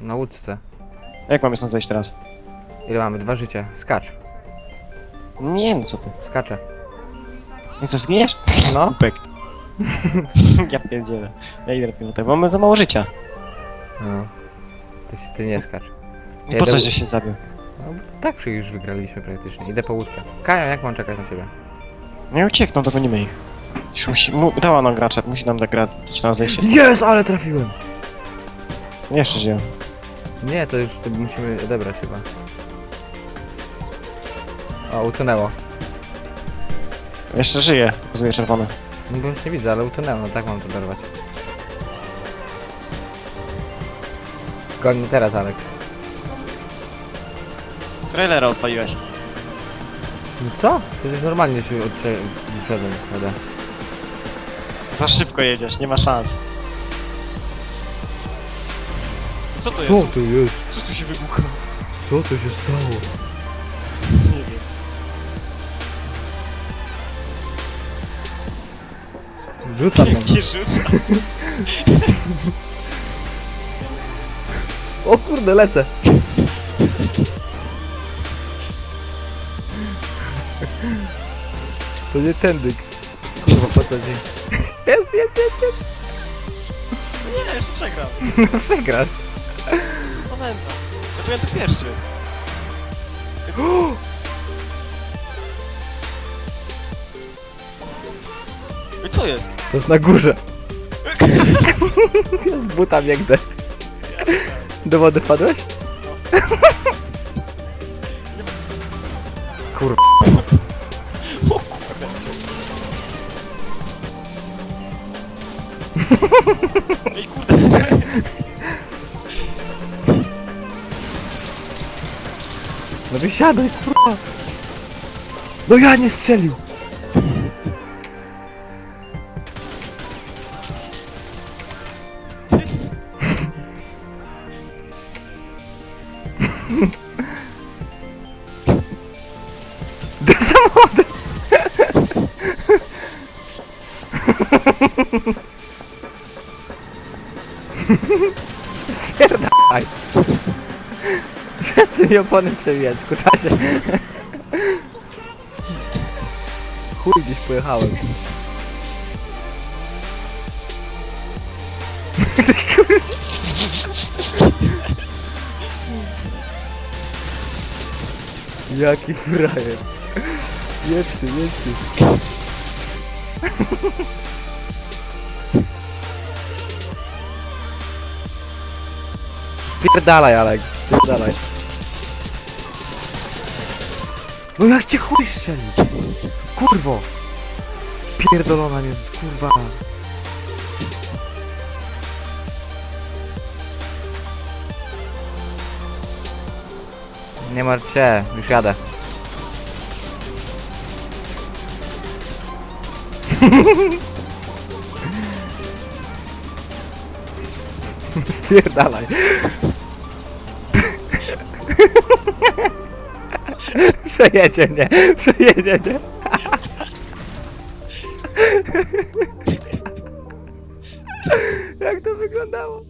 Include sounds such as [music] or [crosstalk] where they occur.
Na łódce. Jak mamy stąd zejść teraz? Ile mamy? Dwa życia. Skacz. Nie no co ty. Skaczę. Nie co, zginiesz? No. [laughs] Kupek. ja pierdzielę. Ja idę lepiej bo mamy za mało życia. no. Ty, się- ty nie skacz. I po Jedę- co, że się zabił? No, tak przy- już wygraliśmy praktycznie. Idę po łódkę. Kaja, jak mam czekać na ciebie? Nie uciekną, dogonimy ich. Już Musi, mu, dała nam gracza, musi nam dać grać na zejście. stąd. Jest, ale trafiłem! Jeszcze żyją. Nie, to już to musimy odebrać chyba. O, utonęło. Jeszcze żyje, pokazuje czerwone. No bo już nie widzę, ale utonęło, no tak mam to oderwać. Goń mnie teraz, Alex. Trailera odpaliłeś. No co? Przecież normalnie się wyszedłem, prawda? Za szybko jedziesz, nie ma szans. Co to Co jest? to jest? Co tu się wybucha? Co to się stało? Nie wiem. Rzucam nam. Gdzie rzuca? O kurde, lecę! To nie tędyk. Kurwa, po co dzień? Jest, jest, jest, jest! Nie, jeszcze przegram. No przegrasz. Zamęta. Ja byłem tu pierwszy. [gasps] I co jest? To jest na górze. [laughs] Ja z buta biegnę. Do wody wpadłeś? [laughs] Kur... O kurde. [laughs] No wysiadaj, kurwa! No ja nie strzelił! Do samochodu! Przez tymi opony przewijać, kutasie. Chuj, gdzieś pojechałem. Ty Jaki frajer. Jedź ty, jedź ty. Pierdalaj, Alex. Pierdalaj. No jak cię chuj strzelić? Kurwo! Pierdolona nie, kurwa. Nie martw się, już jadę. [laughs] Spierdalaj. [laughs] Przejedzie mnie, przejedzie mnie. [laughs] Jak to wyglądało?